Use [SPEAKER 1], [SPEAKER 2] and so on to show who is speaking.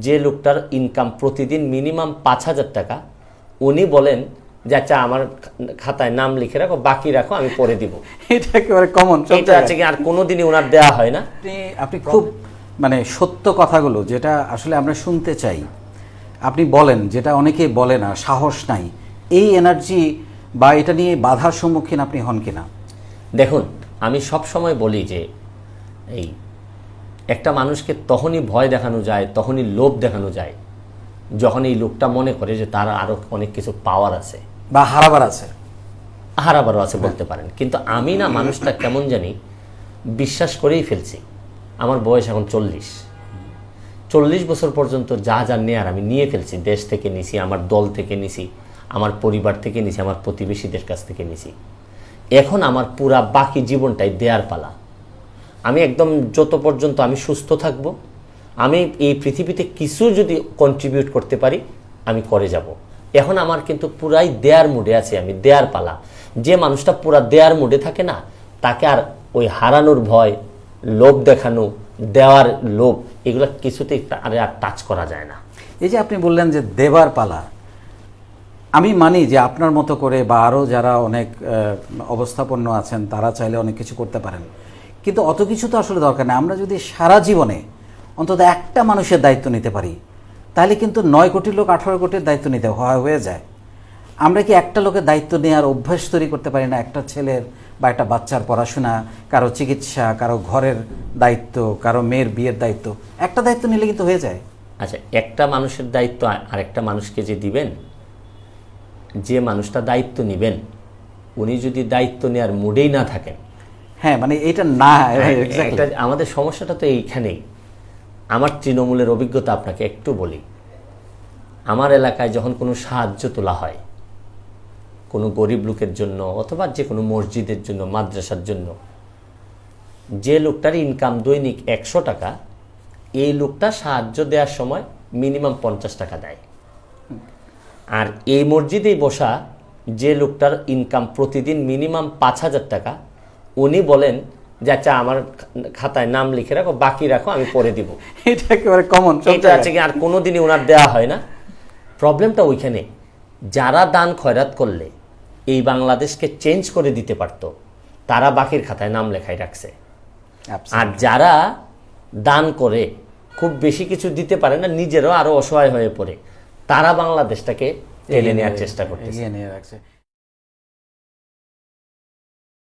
[SPEAKER 1] যে লোকটার ইনকাম প্রতিদিন মিনিমাম পাঁচ হাজার টাকা উনি বলেন যে আচ্ছা আমার খাতায় নাম লিখে রাখো বাকি রাখো আমি পরে দিব।
[SPEAKER 2] এটা একেবারে কমন
[SPEAKER 1] এটা আছে কি আর কোনোদিনই ওনার দেওয়া হয় না।
[SPEAKER 2] আপনি আপনি খুব মানে সত্য কথাগুলো যেটা আসলে আমরা শুনতে চাই আপনি বলেন যেটা অনেকে বলে না সাহস নাই এই এনার্জি বা এটা নিয়ে বাধার সম্মুখীন আপনি হন কিনা?
[SPEAKER 1] দেখুন আমি সব সময় বলি যে এই একটা মানুষকে তখনই ভয় দেখানো যায় তখনই লোভ দেখানো যায় যখন এই লোকটা মনে করে যে তার আরও অনেক কিছু পাওয়ার আছে।
[SPEAKER 2] বা হারাবার আছে।
[SPEAKER 1] হারাবারও আছে বলতে পারেন। কিন্তু আমি না মানুষটা কেমন জানি বিশ্বাস করেই ফেলছি। আমার বয়স এখন চল্লিশ। চল্লিশ বছর পর্যন্ত যা যা নেয়ার আমি নিয়ে ফেলছি। দেশ থেকে নিছি আমার দল থেকে নিছি আমার পরিবার থেকে নিছি আমার প্রতিবেশীদের কাছ থেকে নিছি। এখন আমার পুরা বাকি জীবনটাই দেয়ার পালা। আমি একদম যত পর্যন্ত আমি সুস্থ থাকব, আমি এই পৃথিবীতে কিছু যদি কন্ট্রিবিউট করতে পারি, আমি করে যাব। এখন আমার কিন্তু পুরাই দেয়ার মুডে আছে, আমি দেয়ার পালা। যে মানুষটা পুরা দেয়ার মুডে থাকে না, তাকে আর ওই হারানোর ভয়, লোভ দেখানো, দেওয়ার লোভ, এগুলো কিছুতেই তা- আরে আর টাচ করা যায় না।
[SPEAKER 2] এই যে আপনি বললেন যে দেবার পালা, আমি মানি যে আপনার মতো করে বা আরও যারা অনেক অবস্থাপন্ন আছেন, তারা চাইলে অনেক কিছু করতে পারেন। কিন্তু অত কিছু তো আসলে দরকার নেই। আমরা যদি সারা জীবনে অন্তত একটা মানুষের দায়িত্ব নিতে পারি, তাহলে কিন্তু নয় কোটি লোক আঠারো কোটির দায়িত্ব নিতে হয়, হয়ে যায়। আমরা কি একটা লোকের দায়িত্ব নেওয়ার অভ্যাস তৈরি করতে পারি না? একটা ছেলের বা একটা বাচ্চার পড়াশোনা, কারও চিকিৎসা, কারও ঘরের দায়িত্ব, কারও মেয়ের বিয়ের দায়িত্ব, একটা দায়িত্ব নিলে কিন্তু হয়ে যায়।
[SPEAKER 1] আচ্ছা একটা মানুষের দায়িত্ব আর- আরেকটা মানুষকে যে দিবেন, যে মানুষটা দায়িত্ব নেবেন, উনি যদি দায়িত্ব নেওয়ার মুডেই না থাকেন
[SPEAKER 2] হ্যাঁ মানে এটা না
[SPEAKER 1] একটা আমাদের সমস্যাটা তো এইখানেই। আমার তৃণমূলের অভিজ্ঞতা আপনাকে একটু বলি। আমার এলাকায় যখন কোনো সাহায্য তোলা হয় কোনো গরিব লোকের জন্য অথবা যে কোনো মসজিদের জন্য মাদ্রাসার জন্য যে লোকটার ইনকাম দৈনিক একশো টাকা এই লোকটা সাহায্য দেওয়ার সময় মিনিমাম পঞ্চাশ টাকা দেয়। আর এই মসজিদেই বসা যে লোকটার ইনকাম প্রতিদিন মিনিমাম পাঁচ হাজার টাকা উনি বলেন যে আচ্ছা আমার খাতায় নাম লিখে রাখো বাকি রাখো আমি পরে দিব।
[SPEAKER 2] এটা একেবারে কমন
[SPEAKER 1] এটা আছে কি আর কোনোদিনই ওনার দেওয়া হয় না। প্রবলেমটা ওইখানে যারা দান খয়রাত করলে এই বাংলাদেশকে চেঞ্জ করে দিতে পারতো তারা বাকির খাতায় নাম লেখাই রাখছে। আর যারা দান করে খুব বেশি কিছু দিতে পারে না নিজেরও আরও অসহায় হয়ে পড়ে তারা বাংলাদেশটাকে টেনে নেওয়ার চেষ্টা করতেছে।
[SPEAKER 2] নিয়ে রাখছে।